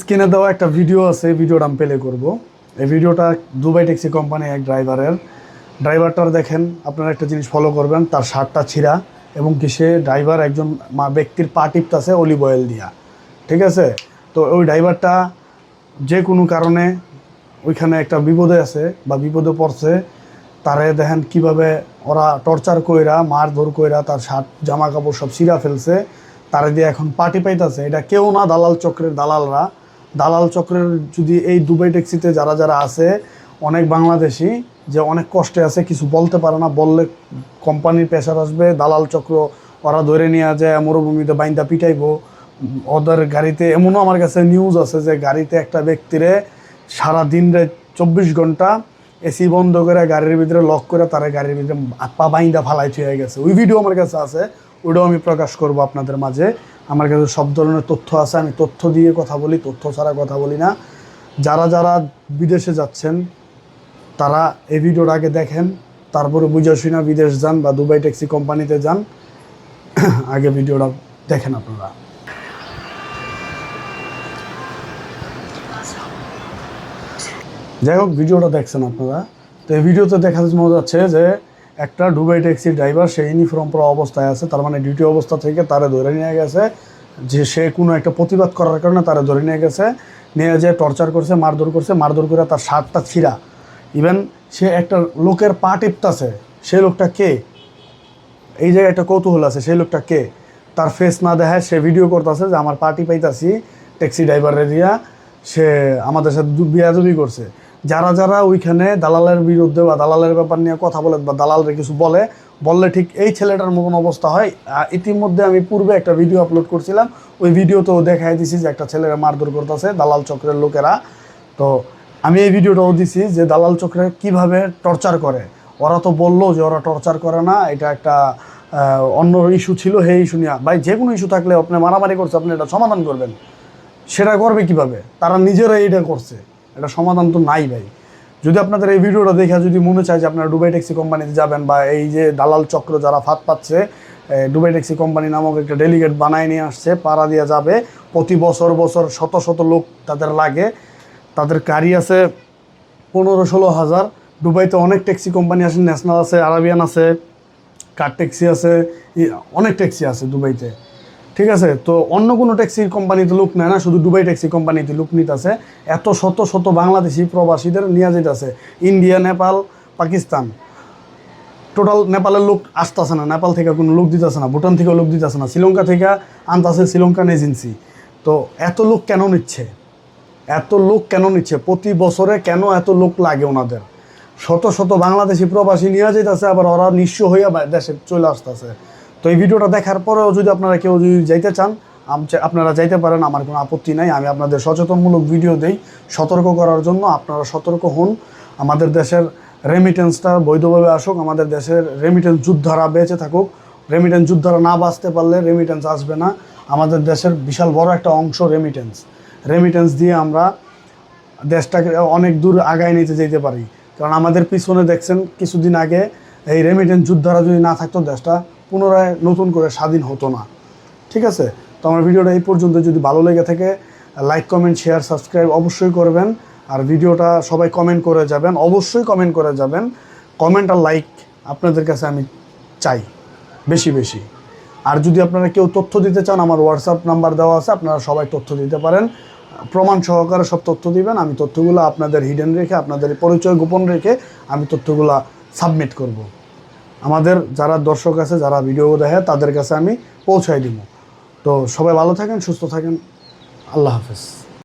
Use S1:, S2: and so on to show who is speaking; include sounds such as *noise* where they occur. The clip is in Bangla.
S1: স্ক্রিনে দেওয়া একটা ভিডিও আছে ভিডিওটা আমি প্লে করব। এই ভিডিওটা দুবাই ট্যাক্সি কোম্পানি এক ড্রাইভারের ড্রাইভারটার দেখেন, আপনারা একটা জিনিস ফলো করবেন, তার শার্টটা ছিঁড়া এবং কি সে ড্রাইভার একজন মা ব্যক্তির পা টিপতাছে অলিভ অয়েল দিয়া। ঠিক আছে? তো ওই ড্রাইভারটা যে কোনো কারণে ওইখানে একটা বিপদে আছে বা বিপদে পড়ছে, তারে দেখেন কীভাবে ওরা টর্চার কইরা, মারধর কইরা তার শার্ট, জামা কাপড় সব ছিঁড়া ফেলছে, তারে দিয়ে এখন পার্টি পাইতাছে এটা কেউ না, দালাল চক্রের দালালরা। দালাল চক্রের যদি এই দুবাই ট্যাক্সিতে যারা যারা আছে, অনেক বাংলাদেশি যে অনেক কষ্টে আছে, কিছু বলতে পারে না, বললে কোম্পানির প্রেশার আসবে, দালাল চক্র ওরা ধরে নিয়ে যায়, মরুভূমিতে বাইন্দা পিটাইবো, ওদের গাড়িতে, এমনও আমার কাছে নিউজ আছে যে গাড়িতে একটা ব্যক্তিরে সারা দিন চব্বিশ ঘণ্টা এসি বন্ধ করে গাড়ির ভিতরে লক করে তারা গাড়ির ভিতরে পা বাইন্দা ফালাই হয়ে গেছে। ওই ভিডিও আমার কাছে আছে, ওইটাও আমি প্রকাশ করব আপনাদের মাঝে। আমার কাছে সব ধরনের তথ্য আছে, আমি তথ্য দিয়ে কথা বলি, তথ্য ছাড়া কথা বলি না। যারা যারা বিদেশে যাচ্ছেন, তারা এই ভিডিওটা আগে দেখেন, তারপরে বুঝা শুনা বিদেশ যান বা দুবাই ট্যাক্সি কোম্পানিতে যান। *clears throat* আগে ভিডিওটা দেখেন আপনারা। যাই হোক, ভিডিওটা দেখছেন আপনারা। তো এই ভিডিওতে দেখা যাচ্ছে যে একটা ডুবাই ট্যাক্সি ড্রাইভার সে ইউনিফর্ম পরা অবস্থায় আছে, তার মানে ডিউটি অবস্থা থেকে তারে ধরে নিয়ে গেছে। যে সে কোনো একটা প্রতিবাদ করার কারণে তারা ধরে নিয়ে গেছে, নিয়ে যে টর্চার করছে, মারধর করছে, মারধর করে তার শার্টটা ছিঁড়া। ইভেন সে একটা লোকের পা টিপতাছে সেই লোকটা কে? এই জায়গায় একটা কৌতূহল আছে, সেই লোকটা কে? তার ফেস না দেখায় সে ভিডিও করতেছে যে, আমার পার্টি পাইতাছি ট্যাক্সি ড্রাইভারে দিয়া, সে আমাদের সাথে বিয়াদবি করছে। যারা যারা ওইখানে দালালের বিরুদ্ধে বা দালালের ব্যাপার নিয়ে কথা বলে বা দালালরে কিছু বলে, বললে ঠিক এই ছেলেটার মতন অবস্থা হয়। ইতিমধ্যে আমি পূর্বে একটা ভিডিও আপলোড করছিলাম, ওই ভিডিওতেও দেখাই দিছি যে একটা ছেলেরা মারধর করতেছে দালাল চক্রের লোকেরা। তো আমি এই ভিডিওটাও দিছি যে দালাল চক্রে কীভাবে টর্চার করে। ওরা তো বলল যে ওরা টর্চার করে না, এটা একটা অন্য ইস্যু ছিল হে ইস্যু নিয়ে। ভাই, যে কোনো ইস্যু থাকলে আপনি মারামারি করছে, আপনি এটা সমাধান করবেন। সেটা করবে কীভাবে? তারা নিজেরাই এটা করছে। এটা সমাধান তো নাই ভাই। যদি আপনাদের এই ভিডিওটা দেখে যদি মনে চায় যে আপনারা দুবাই ট্যাক্সি কোম্পানিতে যাবেন বা এই যে দালাল চক্র যারা ফাঁদ পাচ্ছে এ, দুবাই ট্যাক্সি কোম্পানি নামক একটা ডেলিগেট বানায় নিয়ে আসছে পাড়া দিয়ে যাবে প্রতি বছর বছর শত শত লোক তাদের লাগে তাদের গাড়ি আছে পনেরো ষোলো হাজার। দুবাইতে অনেক ট্যাক্সি কোম্পানি আছে ন্যাশনাল আছে আরাবিয়ান আছে কার ট্যাক্সি আছে অনেক ট্যাক্সি আছে দুবাইতে। ঠিক আছে? তো অন্য কোনো ট্যাক্সি কোম্পানিতে লোক নেয় না, শুধু দুবাই ট্যাক্সি কোম্পানিতে লোক নিতেছে। এত শত শত বাংলাদেশি প্রবাসীদের নিয়ে যেতেছে ইন্ডিয়া নেপাল পাকিস্তান টোটাল নেপালের লোক আসতেছে না। নেপাল থেকে কোনো লোক দিতেছে না। ভুটান থেকেও লোক দিতেছে না। শ্রীলঙ্কা থেকে আনতেছে শ্রীলঙ্কান এজেন্সি তো এত লোক কেন নিচ্ছে? এত লোক কেন নিচ্ছে? প্রতি বছরে কেন এত লোক লাগে ওনাদের? শত শত বাংলাদেশি প্রবাসী নিয়ে যেতেছে আবার ওরা নিঃস্ব হইয়া দেশে চলে আসতেছে। তো এই ভিডিওটা দেখার পরেও যদি আপনারা কেউ যদি যাইতে চান আপনারা যাইতে পারেন, আমার কোনো আপত্তি নাই। আমি আপনাদের সচেতনমূলক ভিডিও দেই। সতর্ক করার জন্য আপনারা সতর্ক হন। আমাদের দেশের রেমিটেন্সটা বৈধভাবে আসুক, আমাদের দেশের রেমিটেন্স যোদ্ধারা বেঁচে থাকুক। রেমিটেন্স যোদ্ধারা না বাঁচতে পারলে রেমিটেন্স আসবে না। আমাদের দেশের বিশাল বড় একটা অংশ রেমিটেন্স রেমিটেন্স দিয়ে আমরা দেশটাকে অনেক দূর আগায় নিতে যেতে পারি। কারণ আমাদের পিছনে দেখছেন, কিছুদিন আগে এই রেমিটেন্স যোদ্ধারা যদি না থাকতো, দেশটা পুনরায় নতুন করে স্বাধীন হতো না। ঠিক আছে? তো আমার ভিডিওটা এই পর্যন্ত। যদি ভালো লেগে থাকে লাইক কমেন্ট শেয়ার সাবস্ক্রাইব অবশ্যই করবেন। আর ভিডিওটা সবাই কমেন্ট করে যাবেন। অবশ্যই কমেন্ট করে যাবেন। কমেন্ট আর লাইক আপনাদের কাছে আমি চাই, বেশি বেশি। আর যদি আপনারা কেউ তথ্য দিতে চান, আমার হোয়াটসঅ্যাপ নাম্বার দেওয়া আছে, আপনারা সবাই তথ্য দিতে পারেন। প্রমাণ সহকারে সব তথ্য দিবেন। আমি তথ্যগুলো আপনাদের হিডেন রেখে, আপনাদের পরিচয় গোপন রেখে আমি তথ্যগুলো সাবমিট করব। আমাদের যারা দর্শক আছে, যারা ভিডিও দেখে, তাদের কাছে আমি পৌঁছাই দিব। তো সবাই ভালো থাকেন, সুস্থ থাকেন। আল্লাহ হাফেজ।